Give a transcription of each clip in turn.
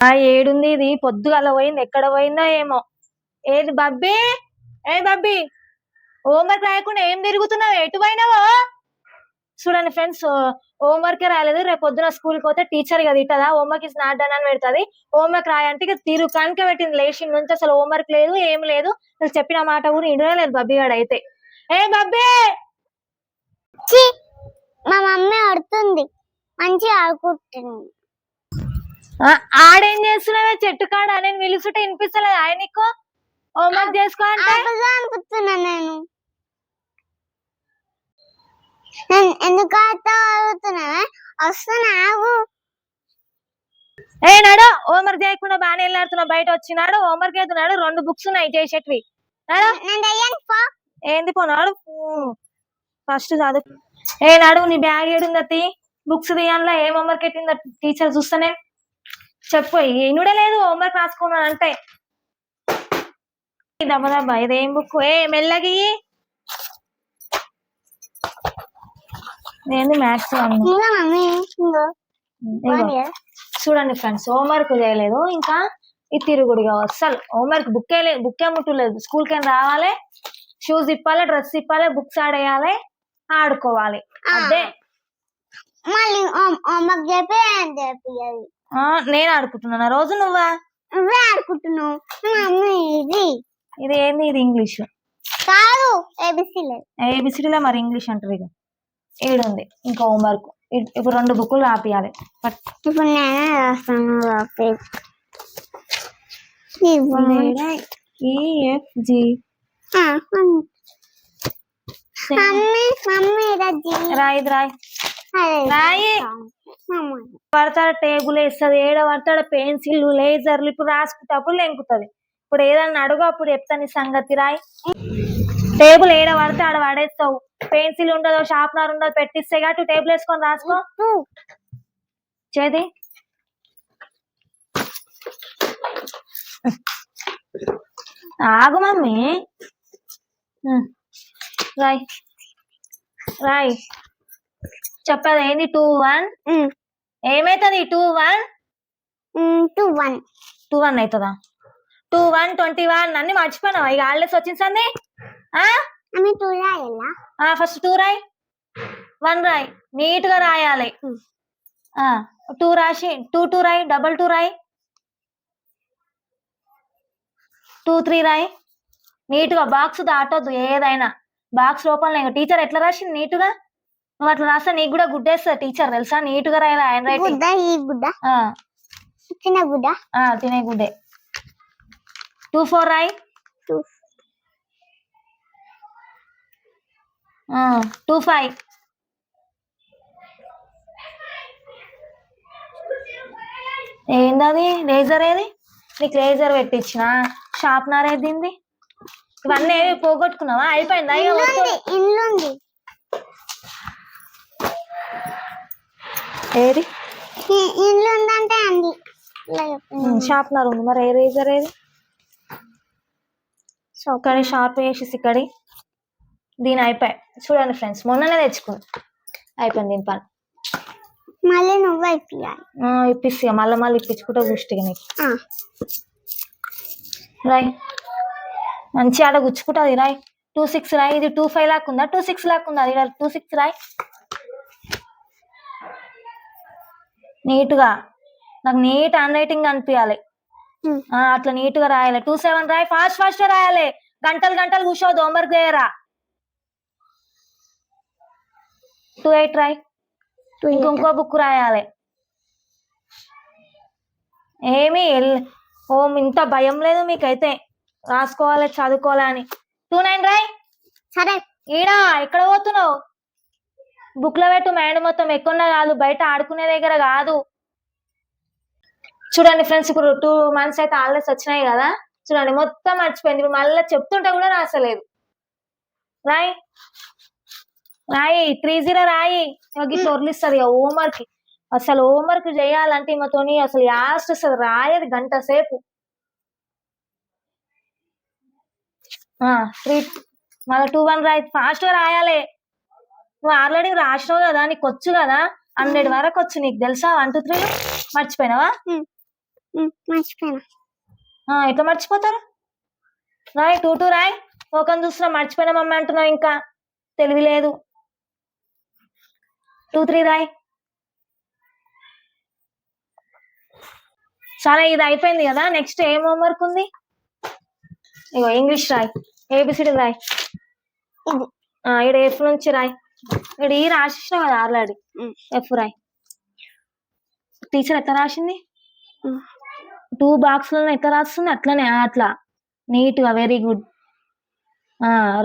ఆ ఏడుంది ఇది పొద్దుగాల పోయింది. ఎక్కడ పోయిందో ఏమో. ఏది బబ్బీ? ఏ బబ్బీ? హోంవర్క్ రాయకుండా ఏం తిరుగుతున్నావు? ఎటు పోయినావో? చూడండి ఫ్రెండ్స్ హోంవర్క్ రాయలేదు. రేపు పొద్దున స్కూల్కి పోతే టీచర్ కదా ఇట్టదా హోంవర్క్ ఇస్ నాట్ డన్ అని పెడుతుంది. హోంవర్క్ రాయంటే ఇక తీరు కనుక పెట్టింది. లేచి నుంచి అసలు హోంవర్క్ లేదు ఏం లేదు. అసలు చెప్పిన మాట కూడా ఇండలేదు బబ్బీ గాడు అయితే. ఏ బబ్బీ? మా మమ్మీ ఆడుతుంది. మంచిగా ఆడుకుంటుంది. ఆడేం చేస్తున్నావే? చెట్టు కాడ? నేను పిలుస్తుంటే వినిపిస్తలేదు? ఆయన నీకు? హోంవర్క్ చేసుకో అంటే? ఆటగా అనిపిస్తున్నా నేను. నేను ఎందుకు ఆడుతా ఆడుతున్నా వస్తున్నా ఏ నాడు. హోంవర్క్ చేయకుండా బాగానే వెళ్ళాడుతున్నావు బయట వచ్చినాడు హోంవర్క్ అవుతున్నాడు రెండు బుక్స్ ఉన్నాయి చేసేటివి. ఏంది పోనాడు ఫస్ట్ చదువు. ఏ నాడు నీ బ్యాగ్ ఏడుందతి బుక్స్ తీయాలా ఏం హోంవర్క్ పెట్టిందా? టీచర్ చూస్తానే చెప్పు ఇనుడే లేదు హోంవర్క్ రాసుకున్నాను అంటే. దెబ్బ దెబ్బ ఇదేం బుక్ ఏ మెల్లగి. ఏంది మ్యాథ్స్ చూడండి ఫ్రెండ్స్ హోంవర్క్ చేయలేదు. ఇంకా ఈ తిరుగుడుగా అస్సలు హోంవర్క్ బుక్ బుక్ ముట్టలేదు స్కూల్కి రావాలి? షూస్ ఇప్పాలి డ్రెస్ ఇప్పాలి బుక్స్ ఆడేయాలి ఆడుకోవాలి. అదే. మళ్ళీ హోంవర్క్ చెప్పి నేను ఆడుకుంటున్నాను? రోజు నువ్వా? నువ్వే ఆడుకుంటున్నావు. ఇది. ఇది ఏంది? ఇది ఇంగ్లీష్. కాదు ఏబిసి లేదు ఏబిసిడీలో మరి ఇంగ్లీష్ అంటారు ఇక ఏడుంది ఇంకా హోంవర్క్ ఇప్పుడు రెండు బుక్కులు రాపియాలి. ఇప్పుడు నేనే రాస్తాను రాపి. E F G mummy mummy రజ్జి రాయి రాయి. రాయి. పడతాడు టేబుల్ వేస్తుంది ఏడ పడతాడు పెన్సిల్ లేజర్లు ఇప్పుడు రాసుకుంటప్పుడు లెంకుతుంది ఇప్పుడు ఏదన్నా అడుగు అప్పుడు చెప్తాను ఈ సంగతి రాయి. టేబుల్ ఏడ పడితే ఆడ పడేస్తావు. పెన్సిల్ ఉండదు షార్ప్నర్ ఉండదు పెట్టిస్తే కాబట్టి టేబుల్ వేసుకొని రాసుకో. చేది. ఆగు మమ్మీ. రాయ్. రాయ్. చెప్పదు ఏంది? టూ వన్ ఏమైతుంది? Two one two one two one అవుతుందా టూ వన్ ట్వంటీ వన్ అన్ని మర్చిపోయినావా? ఇక హాలిడేస్ వచ్చింది ఫస్ట్ టూ రాయ్. వన్ రాయ్. నీట్గా రాయాలి. టూ రాసి టూ టూ రాయ్. డబల్ టూ రాయ్. టూ త్రీ రాయ్. నీట్గా బాక్స్ దాటొద్దు ఏదైనా. బాక్స్ లోపల ఇంకా టీచర్ ఎట్లా రాసింది? నీట్గా? నువ్వు అట్లా రాస్తే నీకు కూడా గుడ్డేస్తుంది టీచర్ తెలుసా? నీట్గా రాయాలి ఆయన రైటింగ్ గుడ్డ ఈ గుడ్డ? చిన్న గుడ్డ? తినే గుడ్డే. టూ ఫోర్ రాయ్. టూ టూ ఫైవ్ ఏందది? లేజర్ ఏది? నీకు లేజర్ పెట్టించిన? షార్ప్నర్ ఏది దీనిది? ఇవన్నీ ఏవి పోగొట్టుకున్నావా? అయిపోయిందా? ఇక మొత్తం? ఇల్లుంది. ఏది? ఇ- ఇల్లుందంటే అంది. షార్ప్నర్ ఉంది. మరి ఏ రేజర్ ఏది సో ఇక్కడ షార్ప్ వేసేసి ఇక్కడి. దీని అయిపోయి చూడండి ఫ్రెండ్స్ మొన్ననే తెచ్చుకుంది అయిపోయింది దీని పని. మళ్ళీ నువ్వు అయిపోయాలి ఆ, ఇప్పిస్తా మళ్ళీ మళ్ళీ ఇప్పించుకుంటే గుష్టిగా నీకు. రాయ్. మంచి ఆడ గుచ్చుకుంటుంది రాయ్. టూ సిక్స్ రాయ్. ఇది టూ ఫైవ్ లాక్ ఉందా? టూ సిక్స్ లాక్ ఉందా? ఇది టూ సిక్స్ రాయ్. నీట్గా. నాకు నీట్ హ్యాండ్ రైటింగ్ అనిపించాలి అట్లా నీట్గా రాయాలి. టూ సెవెన్ రాయ్ ఫాస్ట్ ఫాస్ట్ రాయాలి. గంటలు గంటలు కూర్చోదు హోంవర్క్ చేయరా టూ ఎయిట్ రాయ్. ఇంకో ఇంకో బుక్ రాయాలి. ఏమి ఓ ఇంత భయం లేదు మీకైతే. రాసుకోవాలి చదువుకోవాలి అని. టూ నైన్ రాయ్. సరే. ఈడా ఎక్కడ పోతున్నావు? బుక్లో పెట్టు మేడం మొత్తం ఎక్కువ కాదు బయట ఆడుకునే దగ్గర కాదు. చూడండి ఫ్రెండ్స్ ఇప్పుడు టూ మంత్స్ అయితే హాలిడేస్ వచ్చినాయి కదా. చూడండి మొత్తం మర్చిపోయింది. ఇప్పుడు మళ్ళీ చెప్తుంటే కూడా రాసలేదు రాయ్. రాయి త్రీ జీరో రాయి. ఇట్లా వదిలిస్తుంది హోంవర్క్ అసలు హోంవర్క్ చేయాలంటే ఈమెతోని అసలు యాస్ట్ వస్తుంది. రాయది గంట సేపు. త్రీ మళ్ళీ టూ వన్ రాయి. ఫాస్ట్గా రాయాలి. నువ్వు ఆల్రెడీ రాసినావు కదా నీకు వచ్చు కదా? హండ్రెడ్ వరకు వచ్చు నీకు తెలుసా? వన్ టూ త్రీ మర్చిపోయినావా? మర్చిపోయినా. ఎట్లా మర్చిపోతారు? రాయ్ టూ టూ రాయ్. ఒక చూస్తున్నా మర్చిపోయినా మమ్మీ అంటున్నావు ఇంకా. తెలివి లేదు. టూ త్రీ రాయ్. సరే ఇది అయిపోయింది కదా? నెక్స్ట్ ఏం హోంవర్క్ ఉంది? ఇగో ఇంగ్లీష్ రాయ్. ఏబిసిడి రాయ్. ఈడ ఎఫ్ నుంచి రాయ్. ఈడ ఈ రాసినావు కదా ఆల్రెడీ? ఎఫ్ రాయ్. టీచర్ ఎట్లా రాసింది. టూ బాక్స్లలో ఎట్లా రాస్తుంది? అట్లనే అట్లా. నీట్గా very good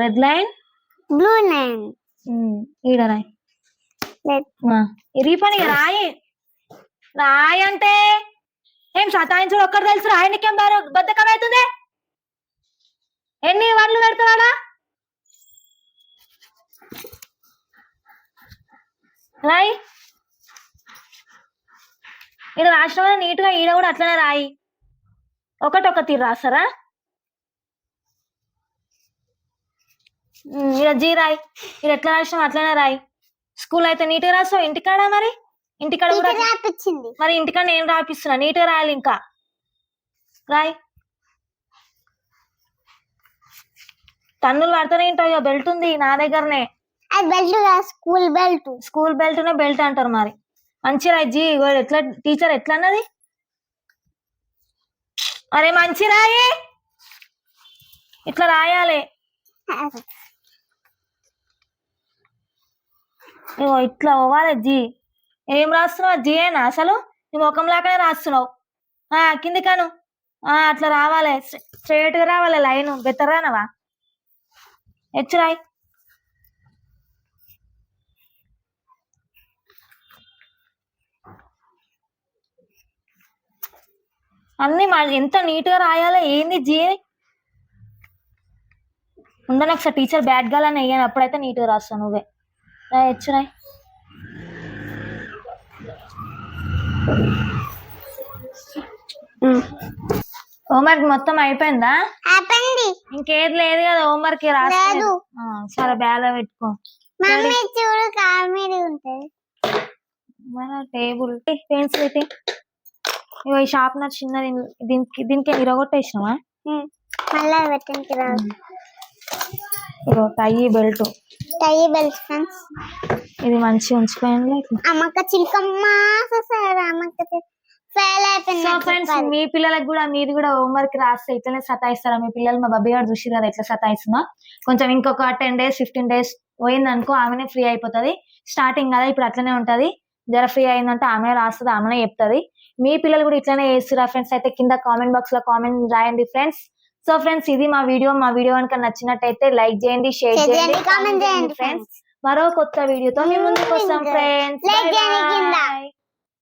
red line blue line ఈడ రాయ్. రెడ్ ఇరిగి పని రాయి. రాయి అంటే ఏం సతాయించుడు? ఒక్కటి తెలుసు. రాయనికేం బద్దకం అవుతుంది ఎన్ని వడ్లు పెడతావాడా? రాయి. ఈడ రాసిన కూడా నీట్గా ఈడ కూడా అట్లనే రాయి. ఒకటి ఒక తీరు రాస్తారా ఈడ జీ రాయి. ఈడ ఎట్లా రాసినావు అట్లనే రాయి. స్కూల్ అయితే నీట్గా రాస్తావు ఇంటికాడ మరి? ఇంటికాడ కూడా మరి ఇంటికాడ నేను రాపిస్తున్నా. నీట్గా రాయాలి ఇంకా. రాయ్. టన్నులు పడుతూనే ఉంటావు బెల్ట్ ఉంది నా దగ్గరనే. అది belt school belt school belt belt అంటారు మరి. మంచి రాయి ఇగో ఎట్లా టీచర్ ఎట్లా అన్నది అరే మంచి రాయి ఇట్లా రాయాలి. ఇగో ఇట్లా అవ్వాలి జీ ఏం రాస్తున్నావు జీ ఏనా అసలు నీ ముఖం లాగానే రాస్తున్నావు. ఆ కింది కాను. ఆ అట్లా రావాలి. స్ట్రైట్గా రావాలి లైన్. బెత్తరానవా హెచ్చు రాయి అన్ని ఎంత నీట్గా రాయాలో ఏంది జీ? ఉందని ఒకసారి టీచర్ బ్యాడ్గా అని వేయను అప్పుడైతే నీట్గా రాస్తావు నువ్వే. రాయ్ హెచ్చు రాయ్ హోంవర్క్ మొత్తం అయిపోయిందా? ఆపండి ఇంకేది లేదు కదా హోంవర్క్ రాలేదు లేదు. సరే బ్యాగ్ పెట్టుకో. మమ్మీ చూడు కామెడీ ఉంటది. మన టేబుల్. పెన్స్ పెట్టి. ఇగో ఈ షార్ప్నర్ చిన్నది దీనికి దీనికి ఇరగొట్టేసినావా? మళ్ళా ఇగో tie belt. Tie belt friends. ఇది మంచిగా ఉంచిపోయింది అమ్మక్క చిలకమ్మ అమ్మక్క ఫెయిల్ సో ఫ్రెండ్స్ మీ పిల్లలకు కూడా మీరు కూడా హోంవర్క్ రాస్తే ఇట్లనే సతాయిస్తారా? మీ పిల్లలు మా బబ్బీ గారు చూసి కదా ఎట్లా సతాయిస్తుందో? కొంచెం ఇంకొక టెన్ డేస్ ఫిఫ్టీన్ డేస్ పోయిందనుకో ఆమెనే ఫ్రీ అయిపోతుంది. స్టార్టింగ్ కదా ఇప్పుడు అట్లనే ఉంటది. జర ఫ్రీ అయిందంటే ఆమె రాస్తుంది ఆమెనే చెప్తుంది. మీ పిల్లలు కూడా ఇట్లనే చేస్తురా ఫ్రెండ్స్ అయితే కింద కామెంట్ బాక్స్లో కామెంట్ రాయండి ఫ్రెండ్స్ సో ఫ్రెండ్స్ ఇది మా వీడియో మా వీడియో కనుక నచ్చినట్టయితే లైక్ చేయండి షేర్ చేయండి కామెంట్ చేయండి ఫ్రెండ్స్ మరో కొత్త వీడియోతో మీ ముందుకు వస్తాం ఫ్రెండ్స్ కింద.